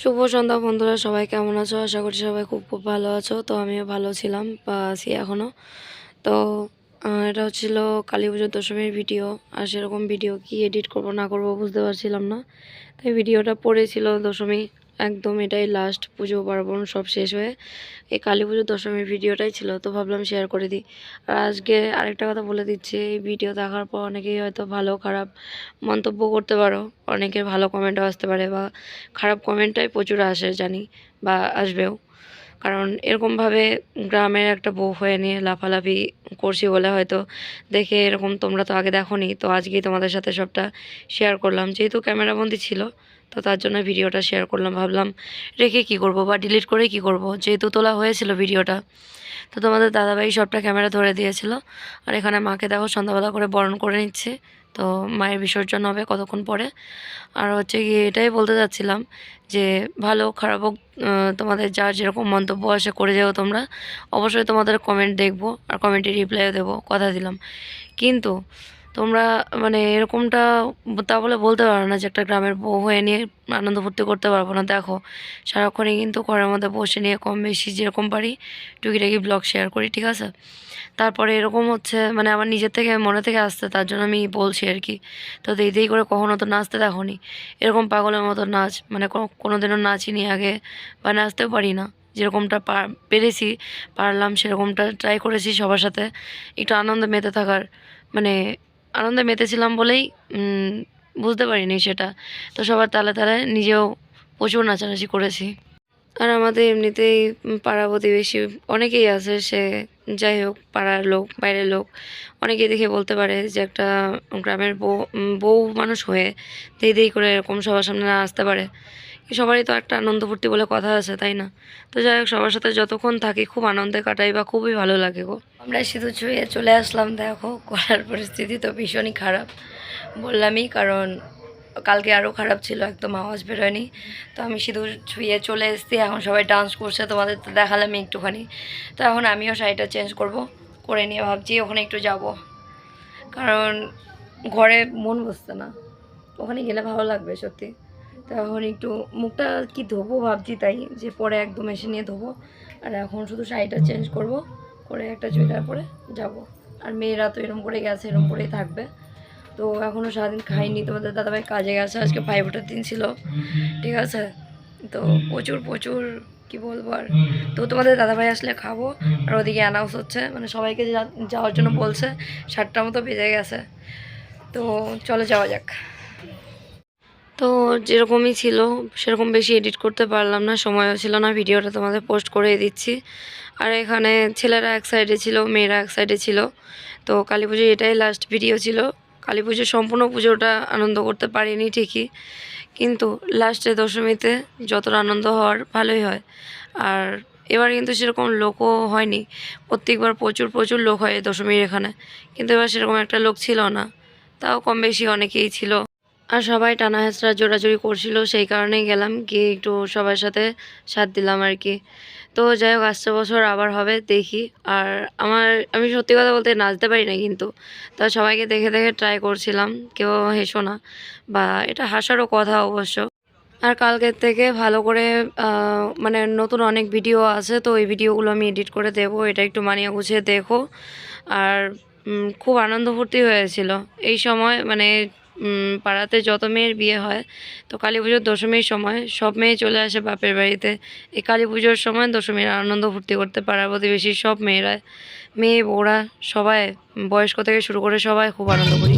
শুভ সন্ধ্যা বন্ধুরা, সবাই কেমন আছো? আশা করি সবাই খুব খুব ভালো আছো। তো আমিও ভালো ছিলাম, বা আছি এখনও তো এটা হচ্ছিল কালী পুজোর দশমীর ভিডিও। আর সেরকম ভিডিও কি এডিট করব না করব বুঝতে পারছিলাম না। তাই ভিডিওটা পড়েছিল দশমী। একদম এটাই লাস্ট পুজো পার্বণ সব শেষ হয়ে। এই কালী পুজোর দশমীর ভিডিওটাই ছিল, তো ভাবলাম শেয়ার করে দিই। আর আজকে আরেকটা কথা বলে দিচ্ছি, এই ভিডিও দেখার পর অনেকেই হয়তো ভালো, খারাপ মন্তব্য করতে পারো। অনেকের ভালো কমেন্টও আসতে পারে বা খারাপ কমেন্টটাই প্রচুর আসে জানি বা আসবেও। কারণ এরকমভাবে গ্রামের একটা বউ হয়ে নিয়ে লাফালাফি করছি বলে হয়তো দেখে এরকম তোমরা তো আগে দেখোনি, তো আজকেই তোমাদের সাথে সবটা শেয়ার করলাম। যেহেতু ক্যামেরাবন্দি ছিল তো তার জন্য ভিডিওটা শেয়ার করলাম, ভাবলাম রেখে কি করব বা ডিলিট করে কি করব? যেহেতু তোলা হয়েছিল ভিডিওটা। তো তোমাদের দাদাভাই সবটা ক্যামেরা ধরে দিয়েছিল। আর এখানে মাকে দেখো, সন্ধ্যাবেলা করে বরণ করে নিচ্ছে। তো মায়ের বিসর্জন হবে কতক্ষণ পরে? আর হচ্ছে গিয়ে এটাই বলতে চাচ্ছিলাম যে, ভালো খারাপ হোক তোমাদের যার যেরকম মন্তব্য আসে করে যাও তোমরা। অবশ্যই তোমাদের কমেন্ট দেখব আর কমেন্টে রিপ্লাইও দেবো, কথা দিলাম। কিন্তু তোমরা মানে এরকমটা তা বলে বলতে পারো না যে একটা গ্রামের বউ হয়ে নিয়ে আনন্দ ফুর্তি করতে পারব না। দেখো, সারাক্ষণই কিন্তু ঘরের মধ্যে বসে নিয়ে কম বেশি যেরকম পারি টুকিটাকি ব্লগ শেয়ার করি, ঠিক আছে? তারপরে এরকম হচ্ছে মানে আমার নিজের থেকে, মনে থেকে আসতে তার জন্য আমি বলছি আর কি। তো দিদি করে কখনো তো নাচতে দেখোনি। এরকম পাগলের মতো নাচ মানে কোনো দিনও নাচিনি আগে বা নাচতেও পারি না। যেরকমটা পেরেছি, পারলাম, সেরকমটা ট্রাই করেছি সবার সাথে। একটু আনন্দ মেতে থাকার মানে আনন্দে মেতেছিলাম বলেই বুঝতে পারিনি সেটা। তো সবার তালে তালে নিজেও প্রচুর নাচানাচি করেছি। আর আমাদের এমনিতেই পাড়া প্রতিবেশী অনেকেই আছে, সে যাই হোক, পাড়ার লোক, বাইরের লোক, অনেকেই দেখে বলতে পারে যে একটা গ্রামের বউ বউ মানুষ হয়ে দেই দেই করে এরকম সবার সামনে না আসতে পারে। সবারই তো একটা আনন্দ ফুর্তি বলে কথা আছে, তাই না? তো যাই হোক, সবার সাথে যতক্ষণ থাকি খুব আনন্দে কাটাই বা খুবই ভালো লাগে গো। আমরা সিঁদুর ছুঁয়ে চলে আসলাম, দেখো, করার পরিস্থিতি তো ভীষণই খারাপ। বললামই, কারণ কালকে আরও খারাপ ছিল, একদম আওয়াজ বেরোয়নি। তো আমি সিঁদুর ছুঁয়ে চলে এসেছি, এখন সবাই ডান্স করছে, তোমাদের তো দেখালাম একটুখানি। তো এখন আমিও শাড়িটা চেঞ্জ করব, করে নিয়ে ভাবছি, ওখানে একটু যাব। কারণ ঘরে মন বসছে না। ওখানে গেলে ভালো লাগবে, সত্যি। তো এখন একটু মুখটা কি ধোবো ভাবছি তাই, যে পরে একদম এসে নিয়ে ধোবো। আর এখন শুধু শাড়িটা চেঞ্জ করব, করে একটা চুড়িদার পরে যাব। আর মেয়েরা তো এরম করে গেছে, এরম করেই থাকবে। তো এখনও সারাদিন খাইনি, তোমাদের দাদাভাই কাজে গেছে, আজকে ফাইভ ওটার দিন ছিল। ঠিক আছে? তো প্রচুর প্রচুর কি বলব আর? তো তোমাদের দাদাভাই আসলে খাব, আর ওদিকে অ্যানাউন্স হচ্ছে মানে সবাইকে যাওয়ার জন্য বলছে, সাতটার মতো বেজে গেছে। তো চলো যাওয়া যাক। তো যেরকমই ছিল, সেরকম বেশি এডিট করতে পারলাম না, সময়ও ছিল না, ভিডিওটা তোমাদের পোস্ট করে দিচ্ছি। আর এখানে ছেলেরা এক সাইডে ছিল, মেয়েরা এক সাইডে ছিল। তো কালী পুজো এটাই লাস্ট ভিডিও ছিল। কালী পুজোর সম্পূর্ণ পুজোটা আনন্দ করতে পারিনি ঠিকই। কিন্তু লাস্টে দশমীতে যতটা আনন্দ হওয়ার ভালোই হয়। আর এবার কিন্তু সেরকম লোকও হয়নি। প্রত্যেকবার প্রচুর প্রচুর লোক হয় দশমীর এখানে। কিন্তু এবার সেরকম একটা লোক ছিল না। তাও কম বেশি অনেকেই ছিল। আর সবাই টানা হেঁচড়া জোড়াজুড়ি করছিল, সেই কারণেই গেলাম, গিয়ে একটু সবার সাথে সাথ দিলাম আর কি। তো যাই হোক আসছে বছর আবার হবে, দেখি। আর আমার, আমি সত্যি কথা বলতে নাচতে পারি না কিন্তু, তা সবাইকে দেখে দেখে ট্রাই করছিলাম, কেউ হেসো না, বা এটা হাসারও কথা অবশ্য। আর কালকের থেকে ভালো করে মানে নতুন অনেক ভিডিও আছে, তো ওই ভিডিওগুলো আমি এডিট করে দেবো, এটা একটু মানিয়ে গুছিয়ে দেখো। আর খুব আনন্দ ফুর্তি হয়েছিল। এই সময় মানে পাড়াতে যত মেয়ের বিয়ে হয়, তো কালী পুজোর দশমীর সময় সব মেয়ে চলে আসে বাপের বাড়িতে। এই কালী পুজোর সময় দশমীর আনন্দ ফুর্তি করতে পাড়ার প্রতিবেশী সব মেয়েরা মেয়ে, বউরা সবাই বয়স্ক থেকে শুরু করে সবাই খুব আনন্দ করি।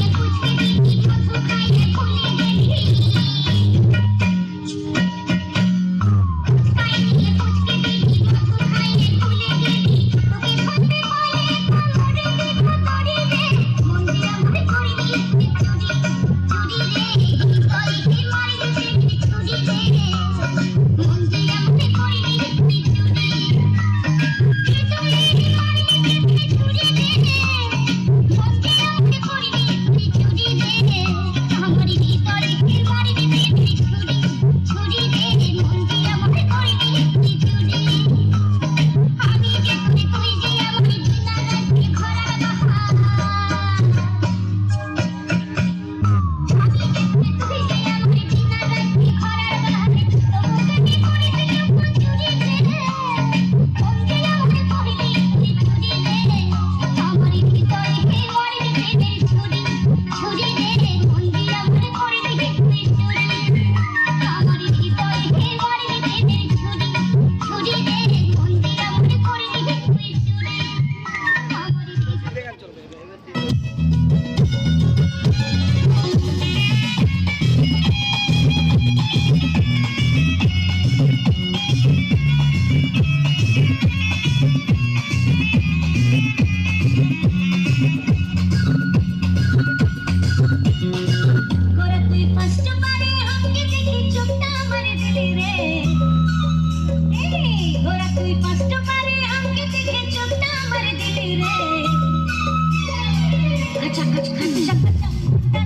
chắc chắn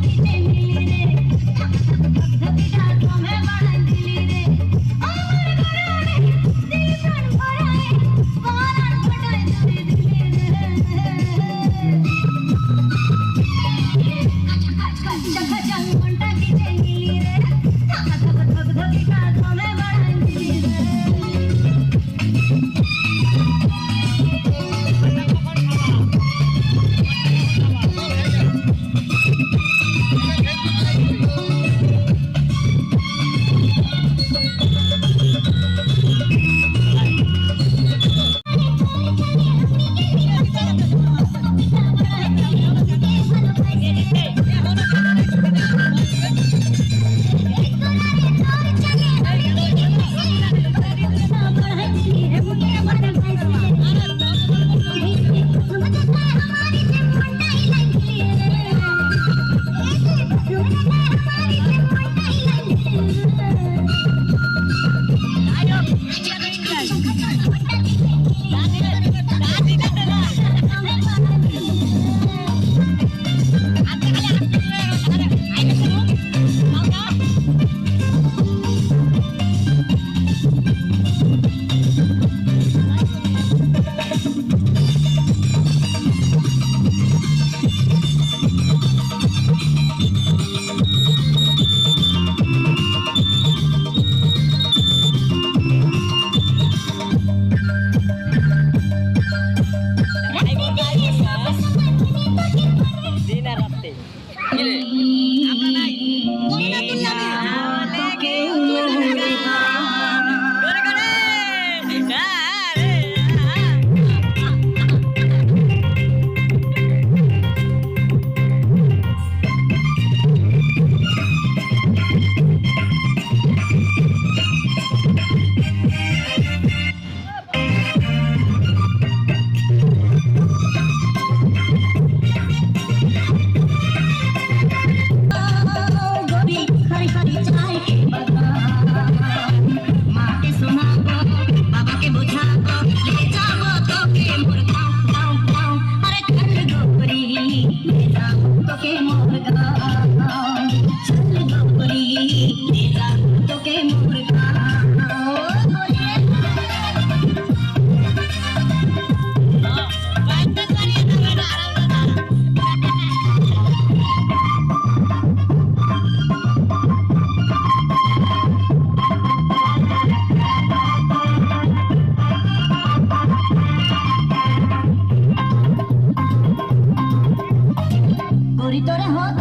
করি তোরে হত